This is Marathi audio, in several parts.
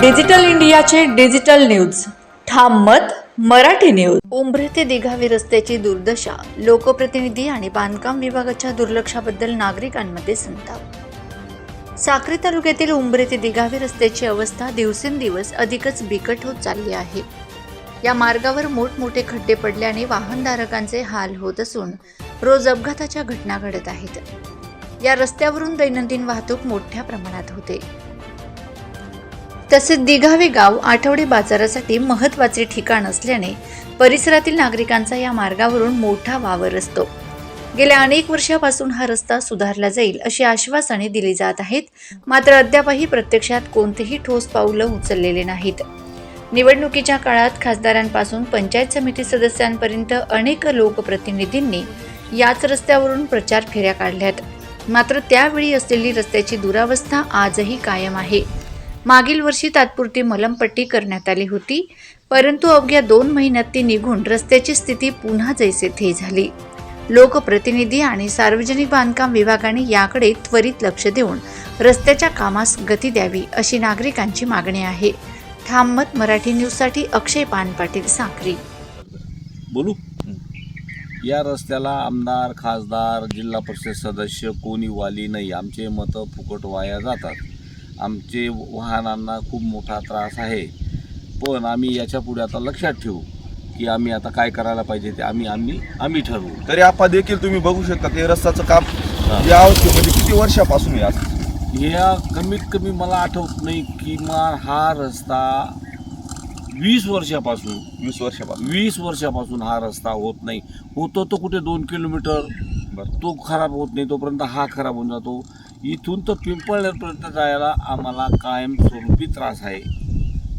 डिजिटल इंडियाचे डिजिटल न्यूज. ठाम मत मराठी न्यूज. उंबरे ते दिघावी रस्त्याची दुर्दशा लोकप्रतिनिधी आणि बांधकाम विभागाच्या दुर्लक्षाबद्दल नागरिकांमध्ये संताप. साक्री तालुक्यातील उंबरे ते दिघावी रस्त्याची अवस्था दिवसेंदिवस अधिकच बिकट होत चालली आहे. या मार्गावर मोठमोठे खड्डे पडल्याने वाहनधारकांचे हाल होत असून रोज अपघाताच्या घटना घडत आहेत. या रस्त्यावरून दैनंदिन वाहतूक मोठ्या प्रमाणात होते. तसेच दिघावे गाव आठवडे बाजारासाठी महत्त्वाचे ठिकाण असल्याने परिसरातील नागरिकांचा या मार्गावरून मोठा वावर असतो. गेल्या अनेक वर्षापासून हा रस्ता सुधारला जाईल अशी आश्वासने दिली जात आहेत. मात्र अद्यापही प्रत्यक्षात कोणतेही ठोस पाऊलं उचललेले नाहीत. निवडणुकीच्या काळात खासदारांपासून पंचायत समिती सदस्यांपर्यंत अनेक लोकप्रतिनिधींनी याच रस्त्यावरून प्रचार फेऱ्या काढल्यात. मात्र त्यावेळी असलेली रस्त्याची दुरावस्था आजही कायम आहे. मागील वर्षी तात्पुरती मलमपट्टी करण्यात आली होती. परंतु अवघ्या दोन महिन्यात ती निघून रस्त्याची स्थिती पुन्हा जैसे थे झाली. लोकप्रतिनिधी आणि सार्वजनिक बांधकाम विभागाने याकडे त्वरित लक्ष देऊन रस्त्याच्या कामास गती द्यावी अशी नागरिकांची मागणी आहे. थांबत मराठी न्यूजसाठी अक्षय पान पाटील बोलू. या रस्त्याला आमदार खासदार जिल्हा परिषद सदस्य कोणी वाली नाही. आमचे मतं फुकट वाया जातात. आमचे वाहनांना खूप मोठा त्रास आहे. पण आम्ही याच्यापुढे आता लक्षात ठेवू की आम्ही आता काय करायला पाहिजे ते आम्ही आम्ही आम्ही ठरवू. तरी आपा देखील तुम्ही बघू शकता हे रस्त्याचं काम या अवस्थेमध्ये किती वर्षापासून असं या कमीत कमी मला आठवत नाही किमान हा रस्ता वीस वर्षापासून वीस वर्षापासून. वीस वर्षापासून हा रस्ता होत नाही. होतो तो कुठे दोन किलोमीटर तो खराब होत नाही तोपर्यंत हा खराब होऊन जातो. इथून तर पिंपळनेरपर्यंत जायला आम्हाला कायम स्वरूपी त्रास आहे.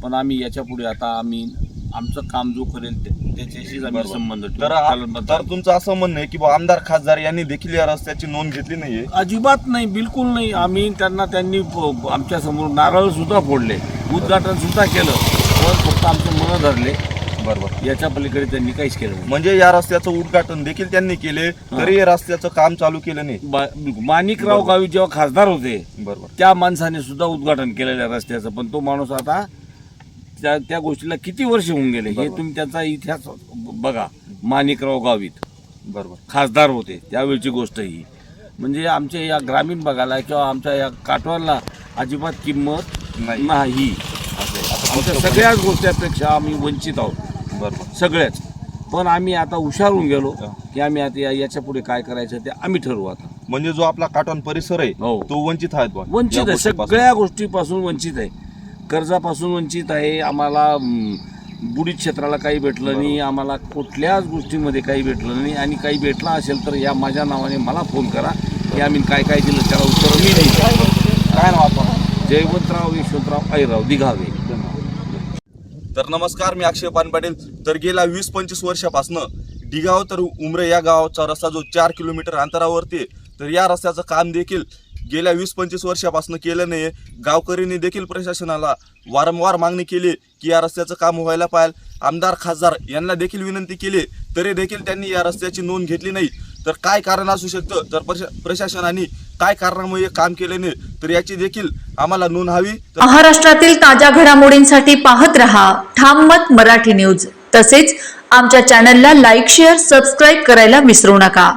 पण आम्ही याच्यापुढे आता आम्ही आमचं काम जो करेल ते- त्याच्याशीच आम्ही. संबंध. तर आ- तर तुमचं असं म्हणणं आहे की बुवा आमदार खासदार यांनी देखील या रस्त्याची नोंद घेतली नाहीये? अजिबात नाही बिलकुल नाही. आम्ही त्यांना त्यांनी आमच्यासमोर नारळ सुद्धा फोडले. उद्घाटन सुद्धा केलं. पण फक्त आमचं मन धरले. बरोबर. याच्या पलीकडे त्यांनी काहीच केलं नाही. म्हणजे या रस्त्याचं उद्घाटन देखील त्यांनी केले तरी या रस्त्याचं काम चालू केलं नाही. बा- माणिकराव गावी जेव्हा खासदार होते बरोबर. त्या माणसाने सुद्धा उद्घाटन केलेलं आहे रस्त्याचं. पण तो माणूस आता त्या त्या गोष्टीला किती वर्ष होऊन गेले? हे बरोबर. तुम्ही त्याचा इतिहास बघा माणिकराव गावीत. बरोबर. खासदार होते त्यावेळची गोष्ट ही म्हणजे आमच्या या ग्रामीण भागाला किंवा आमच्या या काटवाला अजिबात किंमत नाही. नाही. असं आहे. आता आमच्या फक्त- सगळ्याच गोष्टीपेक्षा आम्ही वंचित आहोत. बरोबर सगळ्याच पण आम्ही आता हुशारून गेलो हा. की आम्ही आता या- याच्यापुढे काय करायचं ते आम्ही ठरवू आता. म्हणजे जो आपला काटॉन परिसर आहे हो. तो वंचित आहे बुवा. वंचित आहे. गोष्टीपासून. सगळ्या गोष्टीपासून वंचित आहे. कर्जापासून वंचित आहे. आम्हाला अं, बुडीत क्षेत्राला काही भेटलं नाही. आम्हाला कुठल्याच गोष्टीमध्ये काही भेटलं नाही. आणि काही भेटलं असेल तर या माझ्या नावाने मला फोन करा. की आम्ही काय काय दिलं त्याला उत्तर मी देईन. काय नाव आपण जयवंतराव यशवंतराव ऐराव दिघावे. तर नमस्कार मी अक्षय पान पाटील तर गेल्या वीस पंचवीस वर्षापासून डिगाव तर उमरे या गावाचा रस्ता जो चार किलोमीटर अंतरावरती आहे, तर या रस्त्याचं काम देखील गेल्या वीस पंचवीस वर्षापासून केलं नाही गावकऱ्यांनी देखील प्रशासनाला वारंवार मागणी केली की या रस्त्याचं काम व्हायला पाहिजे. आमदार खासदार यांना देखील विनंती केली तरी देखील त्यांनी या रस्त्याची नोंद घेतली नाही. तर काय कारण असू शकतं? तर प्रशासनाने काय कारणामुळे काम केले नाही? तर याची देखील आम्हाला नोंद हवी. महाराष्ट्रातील ताज्या घडामोडींसाठी पाहत रहा ठाम मत मराठी न्यूज. तसेच आमच्या चॅनलला लाईक शेअर सबस्क्राईब करायला विसरू नका.